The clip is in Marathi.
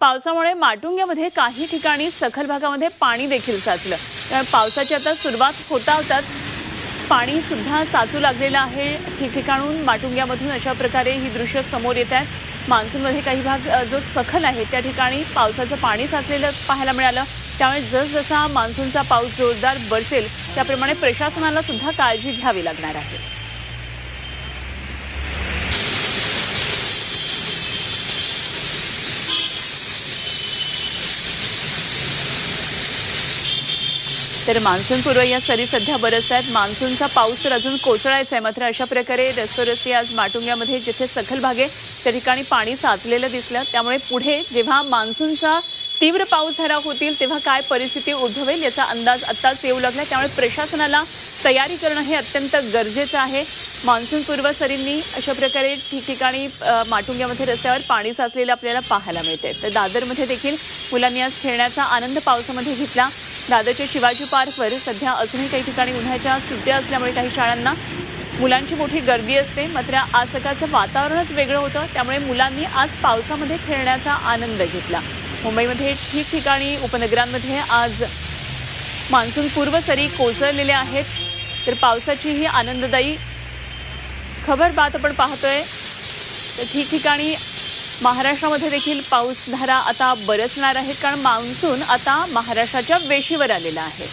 पावसामुळे माटुंग्यामध्ये काही ठिकाणी सखल भागामध्ये पाणी देखील साचलं. त्यामुळे पावसाची आता सुरुवात होता होताच पाणी सुद्धा साचू लागलेलं आहे. ठिकठिकाणून माटुंग्यामधून अशा प्रकारे ही दृश्य समोर येत आहेत. मान्सूनमध्ये काही भाग जो सखल आहे त्या ठिकाणी पावसाचं पाणी साचलेलं पाहायला मिळालं. त्यामुळे जसजसा मान्सूनचा पाऊस जोरदार बरसेल त्याप्रमाणे प्रशासनाला सुद्धा काळजी घ्यावी लागणार आहे. तर मान्सूनपूर्व या सरी सध्या बरसत आहेत मान्सूनचा पाऊस तर अजून कोसळायचा आहे. मात्र अशा प्रकारे रस्तोरस्ती आज माटुंग्यामध्ये जिथे सखल भाग आहे त्या ठिकाणी पाणी साचलेलं दिसलं. त्यामुळे पुढे जेव्हा मान्सूनचा तीव्र पाऊस धारा होतील तेव्हा काय परिस्थिती उद्भवेल याचा अंदाज आत्ताच येऊ लागला. त्यामुळे प्रशासनाला तयारी करणं हे अत्यंत गरजेचं आहे. मान्सूनपूर्व सरींनी अशा प्रकारे ठिकठिकाणी माटुंग्यामध्ये रस्त्यावर पाणी साचलेलं आपल्याला पाहायला मिळते तर दादरमध्ये देखील मुलांनी आज खेळण्याचा आनंद पावसामध्ये घेतला. दादरच्या शिवाजी पार्कवर सध्या अजूनही काही ठिकाणी उन्हाळ्याच्या सुट्ट्या असल्यामुळे काही शाळांना मुलांची मोठी गर्दी असते. मात्र आज सकाळचं वातावरणच वेगळं होतं. त्यामुळे मुलांनी आज पावसामध्ये खेळण्याचा आनंद घेतला. मुंबईमध्ये ठिकठिकाणी उपनगरांमध्ये आज मान्सून पूर्व सरी कोसळलेल्या आहेत. तर पावसाची ही आनंददायी खबर बात आपण पाहतोय. तर ठिकठिकाणी महाराष्ट्रामध्ये देखील पाऊसधारा आता बरसणार आहेत कारण मान्सून आता महाराष्ट्राच्या वेशीवर आलेला आहे.